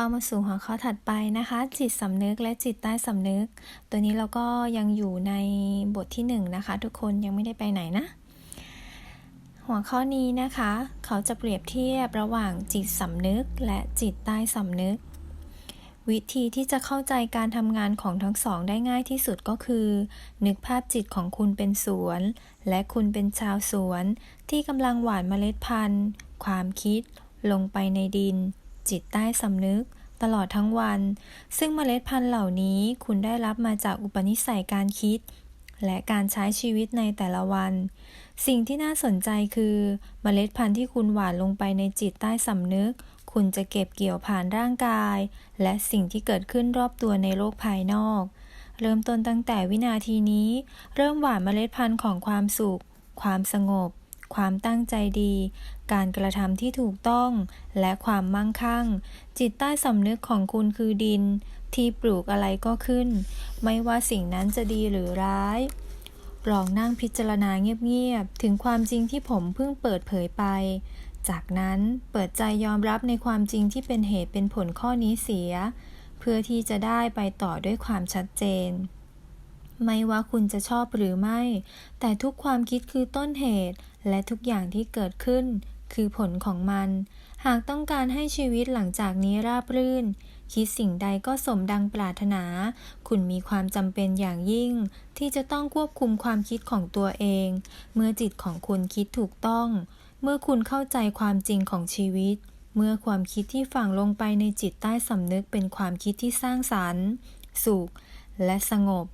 เข้ามาสู่หัวข้อถัดไปนะคะ จิตสำนึกและจิตใต้สำนึก ตัวนี้เราก็ยังอยู่ในบทที่หนึ่งนะคะ ทุกคนยังไม่ได้ไปไหนนะ หัวข้อนี้นะคะ เขาจะเปรียบเทียบระหว่างจิตสำนึกและจิตใต้สำนึก วิธีที่จะเข้าใจการทำงานของทั้งสองได้ง่ายที่สุดก็คือ นึกภาพจิตของคุณเป็นสวน และคุณเป็นชาวสวน ที่กำลังหว่านเมล็ดพันธุ์ ความคิด ลงไปในดิน จิตใต้สำนึก ตลอดทั้งวัน ซึ่งเมล็ดพันธุ์เหล่านี้คุณได้รับมาจากอุปนิสัยการคิด และการใช้ชีวิตในแต่ละวัน สิ่งที่น่าสนใจคือเมล็ดพันธุ์ที่คุณหว่านลงไปในจิตใต้สำนึก คุณจะเก็บเกี่ยวผ่านร่างกาย และสิ่งที่เกิดขึ้นรอบตัวในโลกภายนอก เริ่มต้นตั้งแต่วินาทีนี้ เริ่มหว่านเมล็ดพันธุ์ของความสุข ความสงบความตั้งใจดี การกระทำที่ถูกต้องและความมั่งคั่ง จิตใต้สำนึกของคุณคือดิน ที่ปลูกอะไรก็ขึ้น ไม่ว่าสิ่งนั้นจะดีหรือร้ายลองนั่งพิจารณาเงียบๆ ถึงความจริงที่ผมเพิ่งเปิดเผยไป จากนั้นเปิดใจยอมรับในความจริงที่เป็นเหตุเป็นผลข้อนี้เสีย เพื่อที่จะได้ไปต่อด้วยความชัดเจน ไม่ว่าคุณจะชอบหรือไม่ แต่ทุกความคิดคือต้นเหตุ และทุกอย่างที่เกิดขึ้น คือผลของมัน หากต้องการให้ชีวิตหลังจากนี้ราบรื่น คิดสิ่งใดก็สมดังปรารถนา คุณมีความจำเป็นอย่างยิ่ง ที่จะต้องควบคุมความคิดของตัวเอง เมื่อจิตของคุณคิดถูกต้อง เมื่อคุณเข้าใจความจริงของชีวิตเมื่อความคิดที่ฝังลงไปในจิตใต้สำนึกเป็นความคิดที่สร้างสรรค์ สุข และสงบ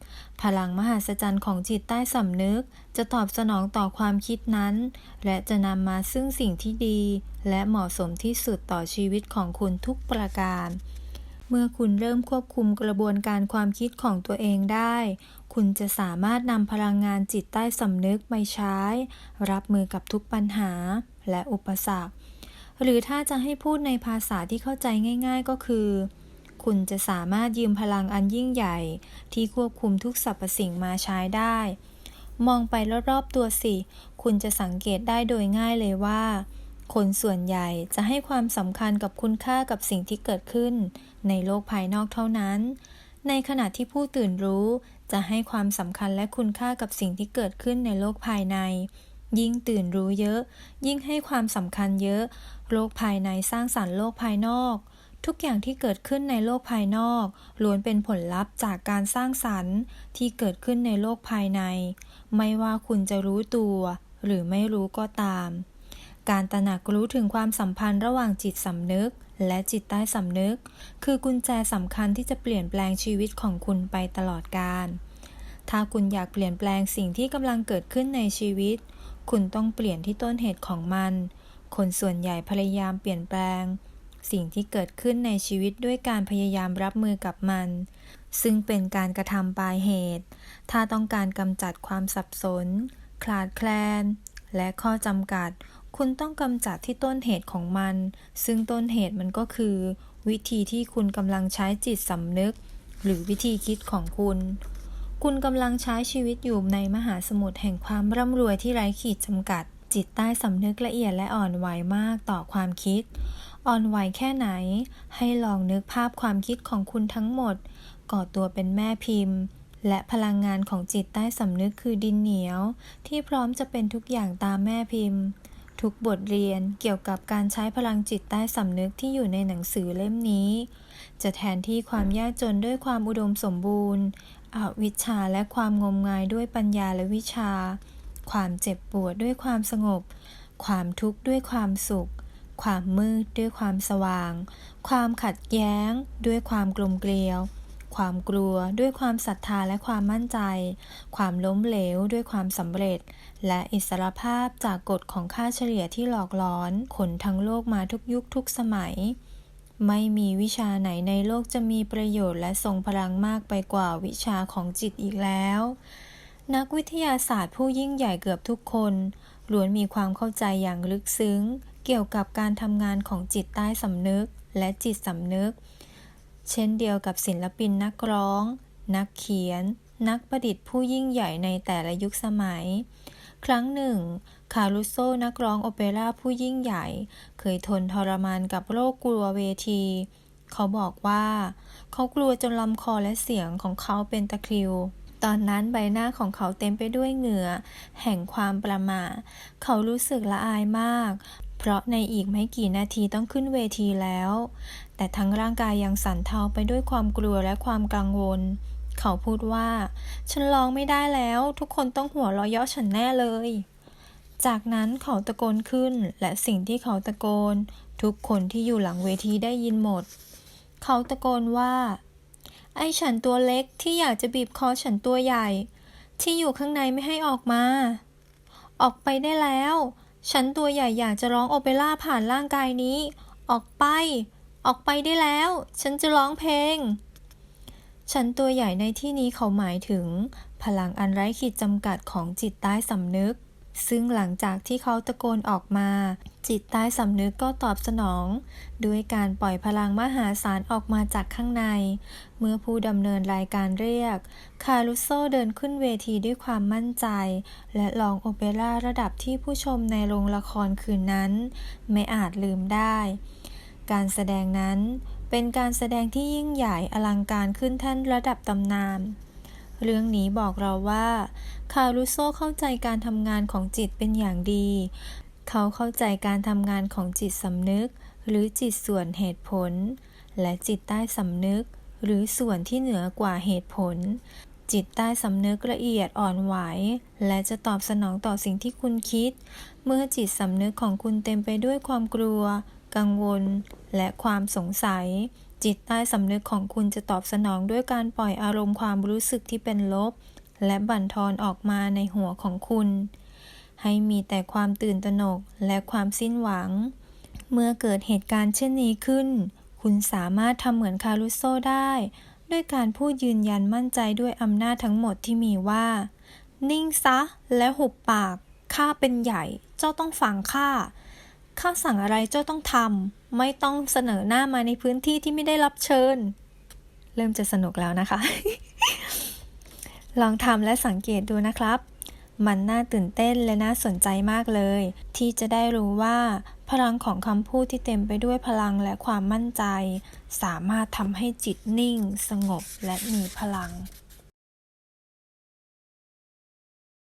พลังมหัศจรรย์ของจิตใต้สำนึก จะตอบสนองต่อความคิดนั้น และจะนำมาซึ่งสิ่งที่ดี และเหมาะสมที่สุดต่อชีวิตของคุณทุกประการ เมื่อคุณเริ่มควบคุมกระบวนการความคิดของตัวเองได้ คุณจะสามารถนำพลังงานจิตใต้สำนึกไปใช้ รับมือกับทุกปัญหาและอุปสรรค หรือถ้าจะให้พูดในภาษาที่เข้าใจง่าย ๆ ก็คือ คุณจะสามารถยืมพลังอันยิ่งใหญ่ ที่ควบคุมทุกสรรพสิ่งมาใช้ได้ มองไปรอบๆตัวสิ คุณจะสังเกตได้โดยง่ายเลยว่า คนส่วนใหญ่จะให้ความสำคัญกับคุณค่ากับสิ่งที่เกิดขึ้น ในโลกภายนอกเท่านั้น ในขณะที่ผู้ตื่นรู้จะให้ความสำคัญและคุณค่ากับสิ่งที่เกิดขึ้นในโลกภายใน ยิ่งตื่นรู้เยอะ ยิ่งให้ความสำคัญเยอะ โลกภายในสร้างสรรค์โลกภายนอก ทุกอย่างที่เกิดขึ้นในโลกภายนอกล้วนเป็นผลลัพธ์จากการสร้างสรรค์ที่เกิดขึ้นในโลกภายใน ไม่ว่าคุณจะรู้ตัว หรือไม่รู้ก็ตาม การตระหนักรู้ถึงความสัมพันธ์ระหว่างจิตสำนึก และจิตใต้สำนึก คือกุญแจสำคัญที่จะเปลี่ยนแปลงชีวิตของคุณไปตลอดกาลถ้าคุณอยากเปลี่ยนแปลงสิ่งที่กำลังเกิดขึ้นในชีวิต คุณต้องเปลี่ยนที่ต้นเหตุของมัน คนส่วนใหญ่พยายามเปลี่ยนแปลง สิ่งที่เกิดขึ้นในชีวิตด้วยการพยายามรับมือกับมัน ซึ่งเป็นการกระทำปลายเหตุ ถ้าต้องการกำจัดความสับสนคลาดแคลน และข้อจำกัด คุณต้องกำจัดที่ต้นเหตุของมัน ซึ่งต้นเหตุมันก็คือ วิธีที่คุณกำลังใช้จิตสำนึก หรือวิธีคิดของคุณคุณกำลังใช้ชีวิตอยู่ในมหาสมุทรแห่งความร่ำรวยที่ไร้ขีดจำกัด จิตใต้สำนึกละเอียดและอ่อนไหวมากต่อความคิด อ่อนไหวแค่ไหน ให้ลองนึกภาพความคิดของคุณทั้งหมด ก่อตัวเป็นแม่พิมพ์ และพลังงานของจิตใต้สำนึกคือดินเหนียว ที่พร้อมจะเป็นทุกอย่างตามแม่พิมพ์ ทุกบทเรียนเกี่ยวกับการใช้พลังจิตใต้สำนึกที่อยู่ในหนังสือเล่มนี้ จะแทนที่ความยากจนด้วยความอุดมสมบูรณ์อวิชชาและความงมงายด้วยปัญญาและวิชา ความเจ็บปวดด้วยความสงบ ความทุกข์ด้วยความสุข ความมืดด้วยความสว่าง ความขัดแย้ง ด้วยความกลมเกลียว ความกลัวด้วยความศรัทธาและความมั่นใจ ความล้มเหลวด้วยความสำเร็จ และอิสรภาพจากกฎของค่าเฉลี่ยที่หลอกหลอนขนทั้งโลกมาทุกยุคทุกสมัยไม่มีวิชาไหนในโลกจะมีประโยชน์และทรงพลังมากไปกว่าวิชาของจิตอีกแล้ว นักวิทยาศาสตร์ผู้ยิ่งใหญ่เกือบทุกคนล้วนมีความเข้าใจอย่างลึกซึ้ง เกี่ยวกับการทำงานของจิตใต้สำนึกและจิตสำนึก เช่นเดียวกับศิลปินนักร้อง นักเขียน นักประดิษฐ์ผู้ยิ่งใหญ่ในแต่ละยุคสมัย ครั้งหนึ่ง คารุโซนักร้องโอเปร่าผู้ยิ่งใหญ่ เคยทนทรมานกับโรคกลัวเวที เขาบอกว่า เขากลัวจนลำคอและเสียงของเขาเป็นตะคริว ตอนนั้นใบหน้าของเขาเต็มไปด้วยเหงื่อ แห่งความประม่าเขารู้สึกละอายมาก เพราะในอีกไม่กี่นาทีต้องขึ้นเวทีแล้ว แต่ทั้งร่างกายยังสั่นเทาไปด้วยความกลัวและความกังวล เขาพูดว่า ฉันร้องไม่ได้แล้ว ทุกคนต้องหัวเราะเยาะฉันแน่เลย จากนั้นเขาตะโกนขึ้น และสิ่งที่เขาตะโกน ทุกคนที่อยู่หลังเวทีได้ยินหมด เขาตะโกนว่า ไอ้ฉันตัวเล็กที่อยากจะบีบคอฉันตัวใหญ่ ที่อยู่ข้างในไม่ให้ออกมา ออกไปได้แล้ว ฉันตัวใหญ่อยากจะร้องโอเปร่าผ่านร่างกายนี้ ออกไป ออกไปได้แล้ว ฉันจะร้องเพลง ฉันตัวใหญ่ในที่นี้เขาหมายถึง พลังอันไร้ขีดจำกัดของจิตใต้สำนึก ซึ่งหลังจากที่เขาตะโกนออกมา จิตใต้สำนึกก็ตอบสนอง ด้วยการปล่อยพลังมหาศาลออกมาจากข้างใน เมื่อผู้ดำเนินรายการเรียก คารุโซเดินขึ้นเวทีด้วยความมั่นใจ และร้องโอเปร่าระดับที่ผู้ชมในโรงละครคืนนั้น ไม่อาจลืมได้ การแสดงนั้นเป็นการแสดงที่ยิ่งใหญ่อลังการขึ้นแท่นระดับตำนาน เรื่องนี้บอกเราว่าคารุโซเข้าใจการทำงานของจิตเป็นอย่างดี เขาเข้าใจการทำงานของจิตสำนึก หรือจิตส่วนเหตุผล และจิตใต้สำนึก หรือส่วนที่เหนือกว่าเหตุผล จิตใต้สำนึกละเอียดอ่อนไหว และจะตอบสนองต่อสิ่งที่คุณคิด เมื่อจิตสำนึกของคุณเต็มไปด้วยความกลัว กังวล และความสงสัย จิตใต้สำนึกของคุณจะตอบสนองด้วยการปล่อยอารมณ์ความรู้สึกที่เป็นลบ และบั่นทอนออกมาในหัวของคุณ ให้มีแต่ความตื่นตระหนกและความสิ้นหวัง เมื่อเกิดเหตุการณ์เช่นนี้ขึ้น คุณสามารถทำเหมือนคารุโซได้ ด้วยการพูดยืนยันมั่นใจด้วยอำนาจทั้งหมดที่มีว่า นิ่งซะและหุบปากข้าเป็นใหญ่ เจ้าต้องฟังข้าข้าสั่งอะไรเจ้าต้องทำ ไม่ต้องเสนอหน้ามาในพื้นที่ที่ไม่ได้รับเชิญ เริ่มจะสนุกแล้วนะคะ ลองทำและสังเกตดูนะครับ มันน่าตื่นเต้นและน่าสนใจมากเลย ที่จะได้รู้ว่า พลังของคำพูดที่เต็มไปด้วยพลังและความมั่นใจ สามารถทำให้จิตนิ่ง สงบและมีพลัง